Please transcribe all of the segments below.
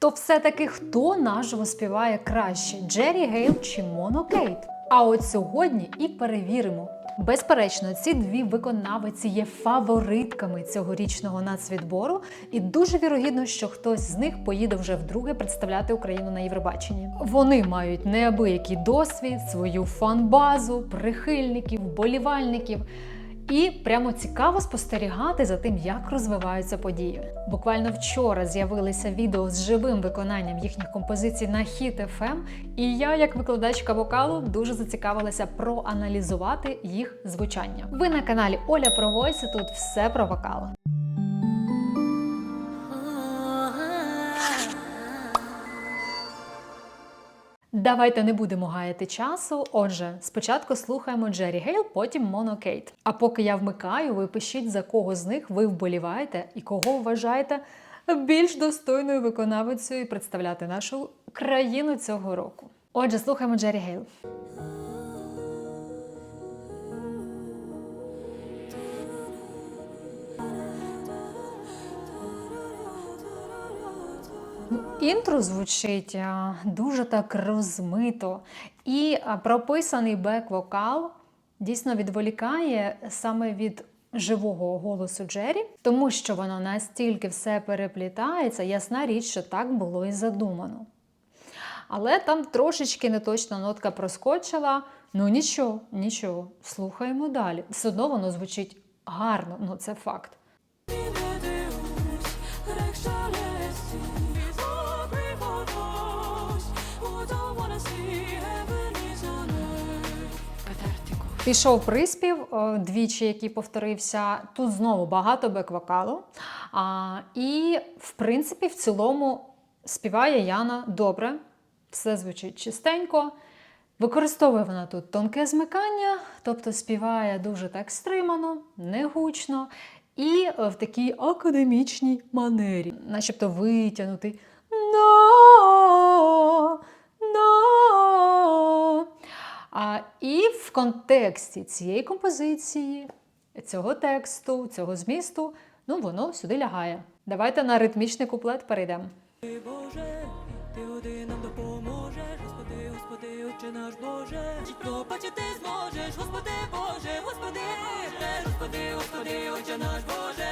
То все-таки хто наживо співає краще Джері Гейл чи Моно Кейт? А от сьогодні і перевіримо. Безперечно, ці дві виконавиці є фаворитками цьогорічного нацвідбору, і дуже вірогідно, що хтось з них поїде вже вдруге представляти Україну на Євробаченні. Вони мають неабиякий досвід, свою фан-базу, прихильників, болівальників. І прямо цікаво спостерігати за тим, як розвиваються події. Буквально вчора з'явилися відео з живим виконанням їхніх композицій на Hit FM, і я, як викладачка вокалу, дуже зацікавилася проаналізувати їх звучання. Ви на каналі Оля Провойс, тут все про вокал. Давайте не будемо гаяти часу. Отже, спочатку слухаємо Джері Гейл, потім Моно Кейт. А поки я вмикаю, ви пишіть, за кого з них ви вболіваєте і кого вважаєте більш достойною виконавицею представляти нашу країну цього року. Отже, слухаємо Джері Гейл. Інтро звучить дуже так розмито, і прописаний бек-вокал дійсно відволікає саме від живого голосу Джері, тому що воно настільки все переплітається, ясна річ, що так було і задумано. Але там трошечки неточна нотка проскочила. Ну нічого, нічого, слухаємо далі. Все одно воно звучить гарно, ну це факт. Пішов приспів е, двічі, який повторився. Тут знову багато бек-вокалу. І, в принципі, в цілому співає Яна добре, все звучить чистенько. Використовує вона тут тонке змикання, тобто співає дуже так стримано, негучно і в такій академічній манері, начебто витягнутий А, І в контексті цієї композиції, цього тексту, цього змісту, ну воно сюди лягає. Давайте на ритмічний куплет перейдемо. Ти, Боже, ти один нам допоможеш, Господи, Господи, Отче наш Боже, пробачити зможеш, Господи, Боже, Господи, Господи, Господи, Отче наш Боже,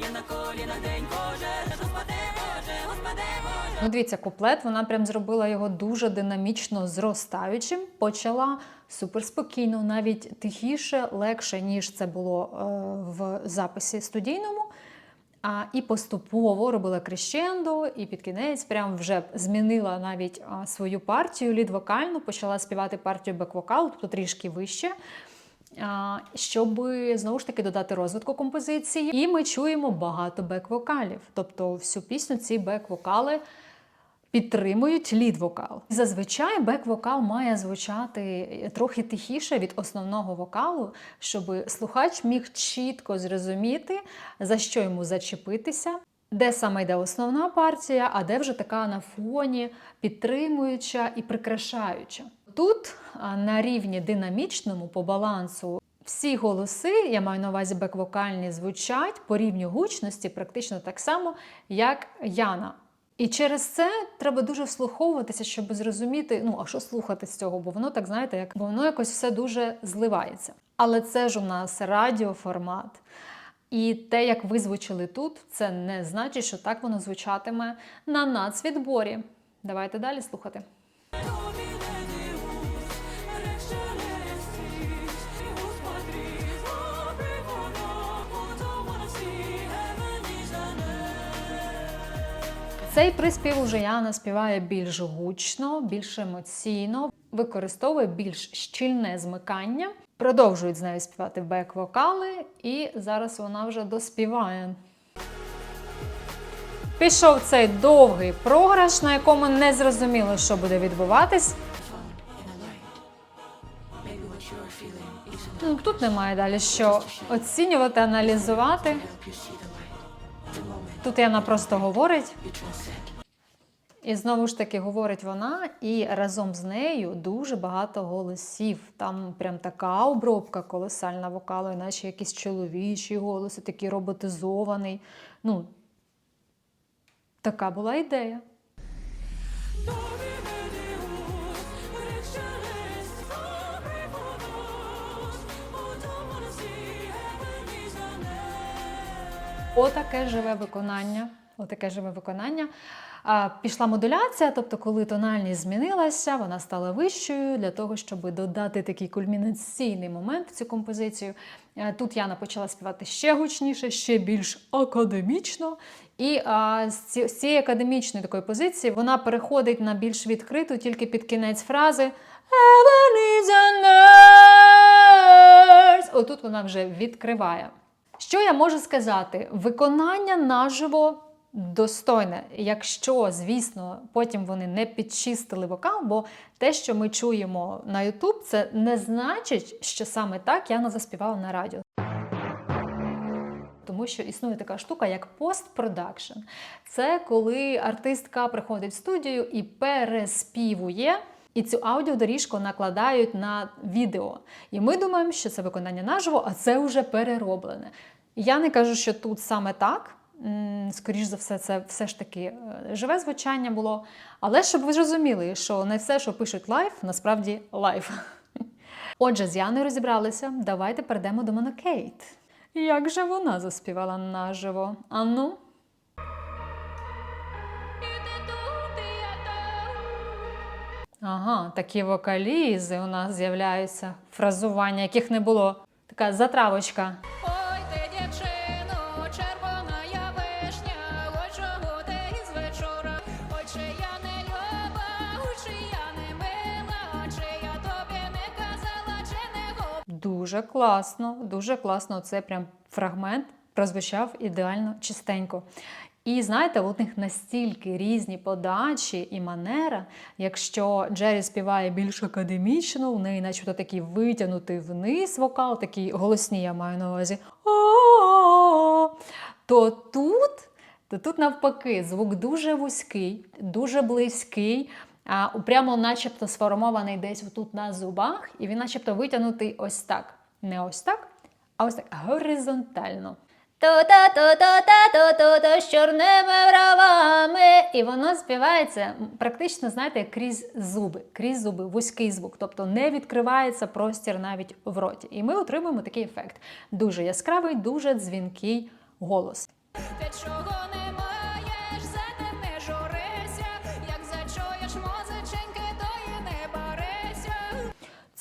я на колінах день кожен, Господи, Боже, Господи, Боже. Ну, дивіться, куплет вона прям зробила його дуже динамічно зростаючим. Почала суперспокійно, навіть тихіше, легше, ніж це було е, в записі студійному. А, і поступово робила крещендо, і під кінець прям вже змінила навіть свою партію лід-вокальну, почала співати партію бек-вокалу, тобто трішки вище. Щоб знову ж таки додати розвитку композиції, і ми чуємо багато бек-вокалів. Тобто всю пісню ці бек-вокали підтримують лід-вокал. Зазвичай бек-вокал має звучати трохи тихіше від основного вокалу, щоб слухач міг чітко зрозуміти, за що йому зачепитися. Де саме йде основна партія, а де вже така на фоні підтримуюча і прикрашаюча. Тут на рівні динамічному по балансу всі голоси, я маю на увазі бек-вокальні, звучать по рівню гучності практично так само, як Яна. І через це треба дуже вслуховуватися, щоб зрозуміти, ну а що слухати з цього, бо воно так знаєте, як бо воно якось все дуже зливається. Але це ж у нас радіоформат. І те, як ви звучили тут, це не значить, що так воно звучатиме на нацвідборі. Давайте далі слухати. Цей приспів уже Яна співає більш гучно, більш емоційно, використовує більш щільне змикання. Продовжують з нею співати бек-вокали, і зараз вона вже доспіває. Пішов цей довгий програш, на якому не зрозуміло, що буде відбуватись. Ну, Тут немає далі що оцінювати, аналізувати. Тут Яна просто говорить. І знову ж таки говорить вона, і разом з нею дуже багато голосів. Там прям така обробка колосальна вокалу, іначе якісь чоловічі голоси, такий роботизований. Ну, така була ідея. Отаке живе виконання. Отаке живе виконання. Пішла модуляція, тобто, коли тональність змінилася, вона стала вищою для того, щоб додати такий кульмінаційний момент в цю композицію. Тут Яна почала співати ще гучніше, ще більш академічно. І а, з, ці- з цієї академічної такої позиції вона переходить на більш відкриту тільки під кінець фрази Heaven is on earth. Отут вона вже відкриває. Що я можу сказати? Виконання наживо достойне, якщо, звісно, потім вони не підчистили вокал, бо те, що ми чуємо на YouTube, це не значить, що саме так Яна заспівала на радіо. Тому що існує така штука, як постпродакшн. Це коли артистка приходить в студію і переспівує, і цю аудіодоріжку накладають на відео. І ми думаємо, що це виконання наживо, а це вже перероблене. Я не кажу, що тут саме так. Скоріш за все, це все ж таки е, живе звучання було. Але щоб ви зрозуміли, що не все, що пишуть лайв, насправді лайв. Отже, з Яною розібралися. Давайте перейдемо до Монокейт. Як же вона заспівала наживо? Ану? Ага, такі вокалізи у нас з'являються, фразування, яких не було. Така затравочка. Ой, ти дівчино, червона я вишня, ой, чого ти із вечора, ой, чи я не люба, ой, чи я не мила, чи я тобі не казала, чи не говорила. Дуже класно, дуже класно. Це прям фрагмент прозвучав ідеально чистенько. І знаєте, у них настільки різні подачі і манера. Якщо Джері співає більш академічно, у неї начебто такий витягнутий вниз вокал, такий голосні, я маю на увазі. То тут, то тут навпаки, звук дуже вузький, дуже близький. А, прямо начебто сформований десь тут на зубах, і він начебто витягнутий ось так. Не ось так, а ось так горизонтально. То-та, то-та, та, то-то, з чорними бровами. І воно співається практично, знаєте, крізь зуби, крізь зуби, вузький звук, тобто не відкривається простір навіть в роті. І ми отримуємо такий ефект. Дуже яскравий, дуже дзвінкий голос. Ти чого не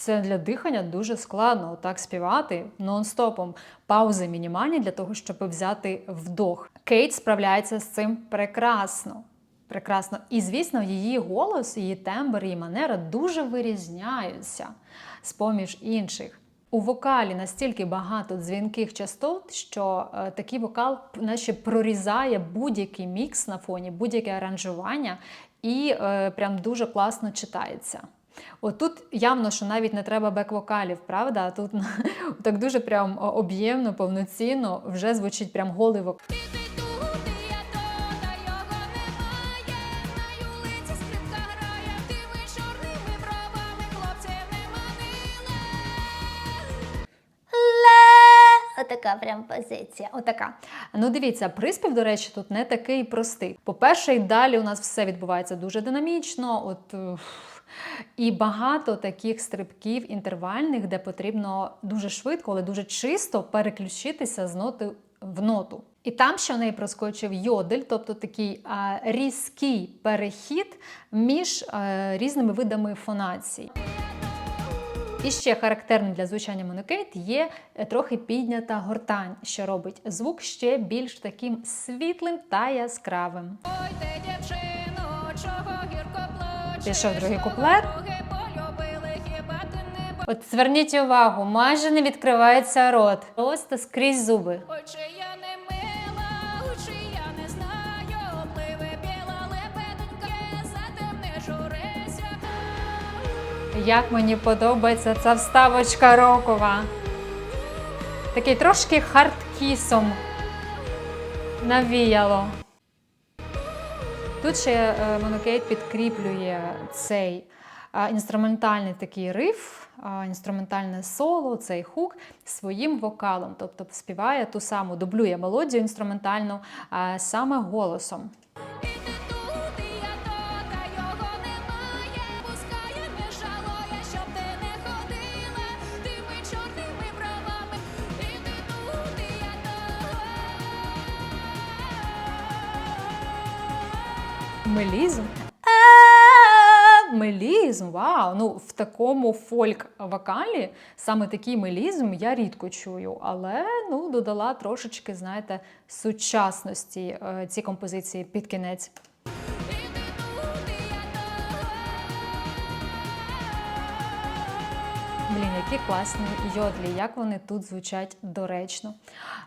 Це для дихання дуже складно так співати нон-стопом. Паузи мінімальні для того, щоб взяти вдох. Кейт справляється з цим прекрасно. Прекрасно. І, звісно, її голос, її тембр, її манера дуже вирізняються з поміж інших. У вокалі настільки багато дзвінких частот, що е, такий вокал наче прорізає будь-який мікс на фоні, будь-яке аранжування, і е, прям дуже класно читається. Отут явно, що навіть не треба бек-вокалів, правда? Тут так дуже прям об'ємно, повноцінно вже звучить прям голий вокал. Отака прям позиція. Отака. Ну дивіться, приспів, до речі, тут не такий простий. По-перше, і далі у нас все відбувається дуже динамічно. От. е, І багато таких стрибків інтервальних, де потрібно дуже швидко, але дуже чисто переключитися з ноти в ноту. І там ще в неї проскочив йодель, тобто такий а, різкий перехід між е, різними видами фонацій. І ще характерним для звучання монокейт є е, трохи піднята гортань, що робить звук ще більш таким світлим та яскравим. Ой, ти плачеш? Пішов другий куплет. От зверніть увагу, майже не відкривається рот. Просто скрізь зуби. Ой, чи я не мила, ой, чи я не знаю, пливе біла лебедонька, за тим не журися. Як мені подобається ця вставочка рокова. Такий трошки хардкісом навіяло. Тут ще е, Монокейт підкріплює цей інструментальний такий риф, інструментальне соло, цей хук своїм вокалом, тобто співає ту саму, дублює мелодію інструментальну саме голосом. Мелізм? Е, Мелізм, вау! Ну в такому фольк-вокалі саме такий мелізм я рідко чую, але ну додала трошечки, знаєте, сучасності е, ці композиції під кінець. Які класні йодлі, як вони тут звучать доречно.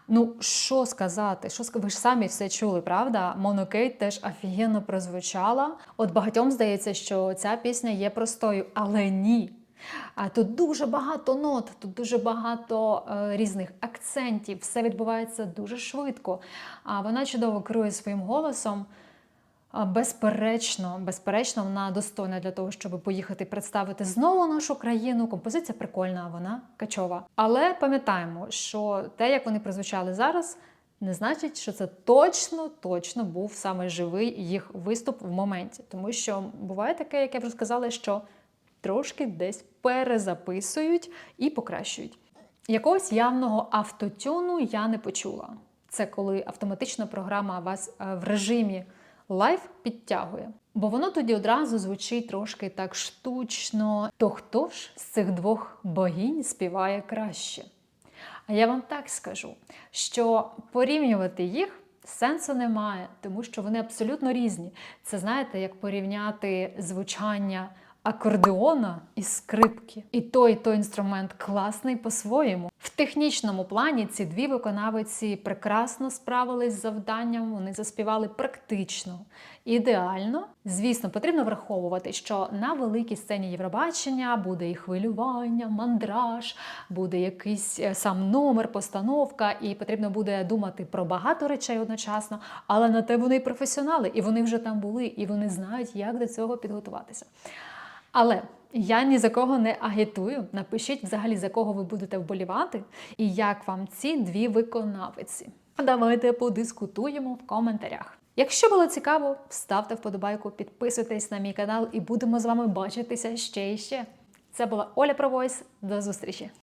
Ну, що сказати? Що Ви ж самі все чули, правда? Монокейт теж офігенно прозвучала. От багатьом здається, що ця пісня є простою, але ні. А тут дуже багато нот, тут дуже багато е, різних акцентів, все відбувається дуже швидко. А вона чудово керує своїм голосом. Безперечно, безперечно, вона достойна для того, щоб поїхати представити знову нашу країну. Композиція прикольна, вона качова. Але пам'ятаємо, що те, як вони прозвучали зараз, не значить, що це точно, точно був саме живий їх виступ в моменті. Тому що буває таке, як я вже сказала, що трошки десь перезаписують і покращують. Якогось явного автотюну я не почула. Це коли автоматична програма вас е, в режимі лайв підтягує. Бо воно тоді одразу звучить трошки так штучно. То хто ж з цих двох богінь співає краще? А я вам так скажу, що порівнювати їх сенсу немає, тому що вони абсолютно різні. Це знаєте, як порівняти звучання акордеона і скрипки. І той, і той інструмент класний по-своєму. В технічному плані ці дві виконавиці прекрасно справились з завданням, вони заспівали практично, ідеально. Звісно, потрібно враховувати, що на великій сцені Євробачення буде і хвилювання, мандраж, буде якийсь е, сам номер, постановка, і потрібно буде думати про багато речей одночасно. Але на те вони і професіонали, і вони вже там були, і вони знають, як до цього підготуватися. Але я ні за кого не агітую. Напишіть взагалі за кого ви будете вболівати, і як вам ці дві виконавиці. Давайте подискутуємо в коментарях. Якщо було цікаво, ставте вподобайку, підписуйтесь на мій канал і будемо з вами бачитися ще і ще. Це була Оля Провойс. До зустрічі!